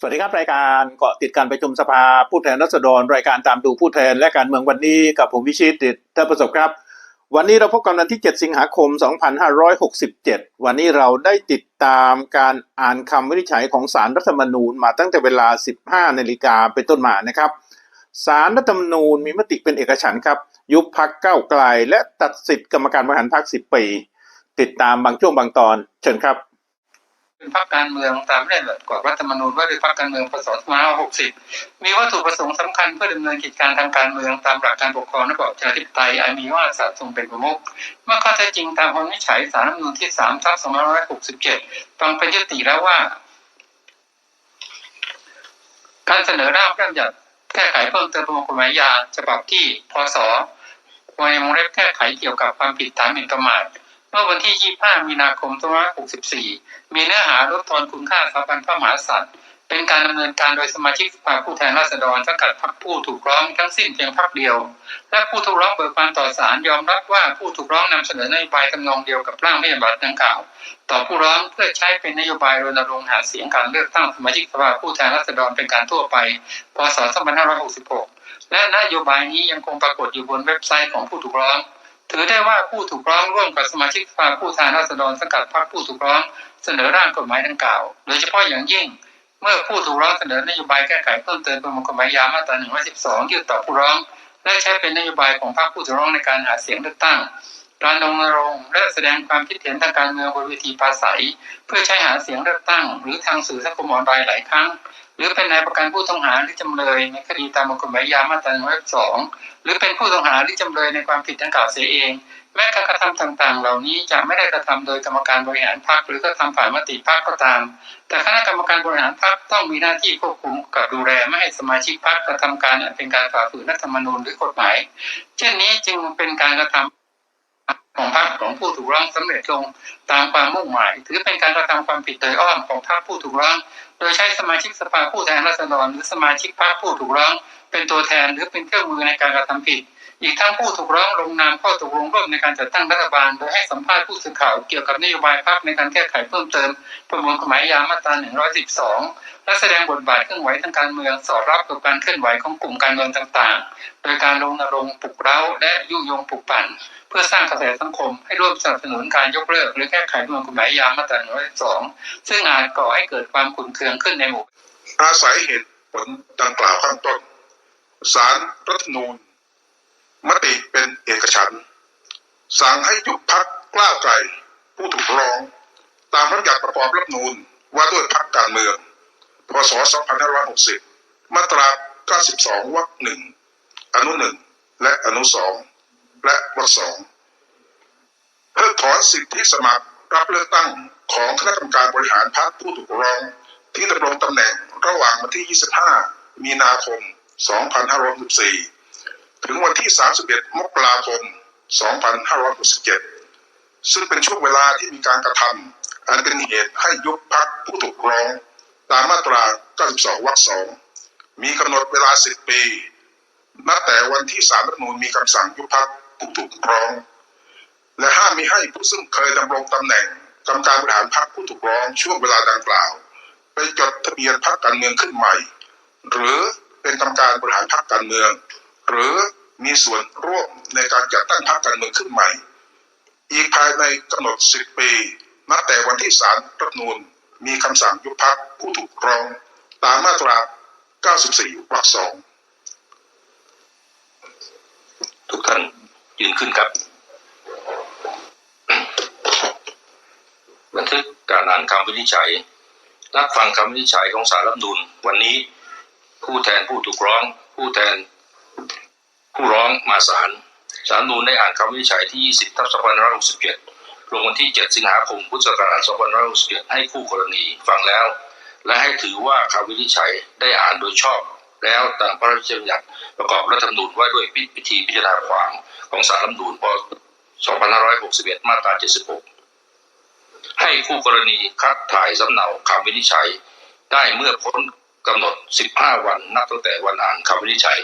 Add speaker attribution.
Speaker 1: สวัสดีครับ รายการเกาะติดการประชุมสภาผู้แทนราษฎรรายการตามดูผู้แทนและการเมืองวันนี้กับผมวิชิตติดเทพประสบครับ วันนี้เราพบกันวันที่ 7 สิงหาคม 2567 วันนี้เราได้ติดตามการอ่านคำวินิจฉัยของสารรัฐธรรมนูญมาตั้งแต่เวลา 15 นาฬิกาเป็นต้นมานะครับสารรัฐธรรมนูญมีมติเป็นเอกฉันท์ครับ ยุบพักเก้าไกล และตัดสิทธิกรรมการบริหารพัก10 ปี ติดตามบางช่วงบางตอนเชิญครับ
Speaker 2: เป็นพรรคการเมืองตามเรื่องกฎรัฐธรรมนูญว่าด้วยพรรคการเมืองพศ2560 มีวัตถุประสงค์สำคัญเพื่อดำเนินกิจการทางการเมืองตามหลักการปกครองระบอบประชาธิปไตยอันมีว่าสาทรงเป็นประมุขเมื่อข้อเท็จจริงตามคำวินิจฉัยสารรัฐธรรมนูญที่3ทับ2567ฟังเป็นยติแล้วว่า การเสนอร่างพระราชบัญญัติแก้ไขเพิ่มเติมประมวลกฎหมายยาฉบับที่พศวงเล็บแก้ไขเกี่ยวกับความผิดฐานหมิ่นประมาท มื่อวันที่ 25 มีนาคม 2564 มีเนื้อหาลดทอนคุณค่าสถาบันพระมหากษัตริย์ เป็นการดำเนินการโดยสมาชิกสภาผู้แทนราษฎรสังกัดพรรคผู้ถูกร้องทั้งสิ้นเพียงพรรคเดียว และผู้ถูกร้องเบิกความต่อศาลยอมรับว่าผู้ถูกร้องนำเสนอนโยบายทำนองเดียวกับร่างพระราบัญญัติดังกล่าว ต่อผู้ร้องเพื่อใช้เป็นนโยบายรณรงค์หาเสียงการเลือกตั้งสมาชิกสภาผู้แทนราษฎรเป็นการทั่วไป พศ 2566 และนโยบายนี้ยังคงปรากฏอยู่บนเว็บไซต์ของผู้ถูกร้อง ถือได้ว่าผู้ถูกร้องร่วมกับสมาชิกสภาผู้แทนราษฎรสังกัดพรรคผู้ถูกร้องเสนอร่างกฎหมายดังกล่าว โดยเฉพาะอย่างยิ่ง เมื่อผู้ถูกร้องเสนอนโยบายแก้ไขเพิ่มเติมประมวลกฎหมายยามาตรา112ยื่นต่อผู้ร้อง และใช้เป็นนโยบายของพรรคผู้ถูกร้องในการหาเสียงเลือกตั้ง การรณรงค์และแสดงความคิดเห็นทางการเมืองบนเวทีปราศัย เพื่อใช้หาเสียงเลือกตั้ง หรือทางสื่อสังคมออนไลน์หลายครั้ง หรือเป็นนายประกันผู้ต้องหาหรือจำเลยในคดีตามกฎหมายยามาตรา112หรือเป็นผู้ต้องหาหรือจำเลยในความผิดดังกล่าวเสียเอง แม้การกระทำต่างๆ เหล่านี้จะไม่ได้กระทำโดยกรรมการบริหารพรรคหรือกระทำผ่านมติพรรคก็ตาม แต่คณะกรรมการบริหารพรรคต้องมีหน้าที่ควบคุมกับดูแลไม่ให้สมาชิกพรรคกระทำการอันเป็นการฝ่าฝืนรัฐธรรมนูญหรือกฎหมาย เช่นนี้จึงเป็นการกระทำ tá? ของผู้ถูกร้องสำเร็จลงตามความมุ่งหมาย ถือเป็นการกระทำความผิดโดยอ้อมของพรรคผู้ถูกร้อง โดยใช้สมาชิกสภาผู้แทนราษฎรหรือสมาชิกพรรคผู้ถูกร้อง เป็นตัวแทนหรือเป็นเครื่องมือในการกระทำผิด อีกทั้งผู้ถูกร้องลงนามข้อตกลงร่วมในการจัดตั้งรัฐบาล โดยให้สัมภาษณ์ผู้สื่อข่าวเกี่ยวกับนโยบายพรรคในการแก้ไขเพิ่มเติม ประมวลกฎหมายยามาตรา 112และแสดงบทบาทเคลื่อนไหวทางการเมืองสอดรับกับการเคลื่อนไหวของกลุ่มการเมืองต่างๆ โดยการรณรงค์ปลุกเร้าและยุยงปลุกปั่น เพื่อสร้างกระแสสังคมให้ร่วมสนับสนุนการยกเลิก หรือแก้ไขมวลกฎหมายยามาตรา112ซึ่งอาจก่อให้เกิดความขุ่นเคืองขึ้นในหมู่
Speaker 3: อาศัยเหตุผลดังกล่าวข้างต้นสารรัฐนูญ มติเป็นเอกฉันสั่งให้ยุบพักกล้าไกลผู้ถูกร้อง ตามพระบัญญัติประกอบรัฐนูญว่าด้วยพักการเมือง พศ 2560 มาตรา 92 วรรคหนึ่งอนุหนึ่งและอนุสองและวรรคสอง เพิกถอนสิทธิสมัครรับเลือกตั้งของคณะกรรมการบริหารพรรคผู้ถูกร้อง ที่ดำรงตำแหน่งระหว่างวันที่ 25 มีนาคม 2564 ถึงวันที่ 31 มกราคม 2567 ซึ่งเป็นช่วงเวลาที่มีการกระทำอันเป็นเหตุให้ยุบพักผู้ถูกร้อง ตามมาตรา 92 วรรคสองมีกำหนดเวลา 10 ปี นับแต่วันที่ศาลรัฐมนูญมีคำสั่งยุบพักผู้ถูกร้อง และห้ามมิให้ผู้ซึ่งเคยดำรงตำแหน่งกรรมการบริหารพรรคผู้ถูกร้องช่วงเวลาดังกล่าว ไปจดทะเบียนพรรคการเมืองขึ้นใหม่ หรือเป็นกรรมการบริหารพรรคการเมือง หรือมีส่วนร่วมในการจัดตั้งพรรคการเมืองขึ้นใหม่ อีกภายในกำหนด 10 ปีนับแต่วันที่ศาลรัฐนูญมีคำสั่งยุบพรรคผู้ถูกร้อง ตามมาตรา 94 วรรคสอง
Speaker 4: ทุกท่านยืนขึ้นครับ บัน ทึกการอ่านคำวินิจฉัย รับฟังคำวินิจฉัยของสารรัฐมนูญวันนี้ผู้แทนผู้ถูกร้อง ผู้แทน ผู้ร้องมาศาลสารรัฐมนูญได้อ่านคำวินิจฉัยที่ 20ทับ2567ลงวันที่ 7 สิงหาคม พุทธศักราช2567ให้คู่กรณีฟังแล้ว และให้ถือว่าคำวินิจฉัยได้อ่านโดยชอบแล้วตามพระราชบัญญัติประกอบรัฐธรรมนูญว่าด้วยพิธีพิจารณาความของสารรัฐธรรมนูญพศ2561 มาตรา 76 ให้คู่กรณีคัดถ่ายสำเนาคำวินิจฉัย ได้เมื่อพ้นกำหนด 15 วันนับตั้งแต่วันอ่านคำวินิจฉัย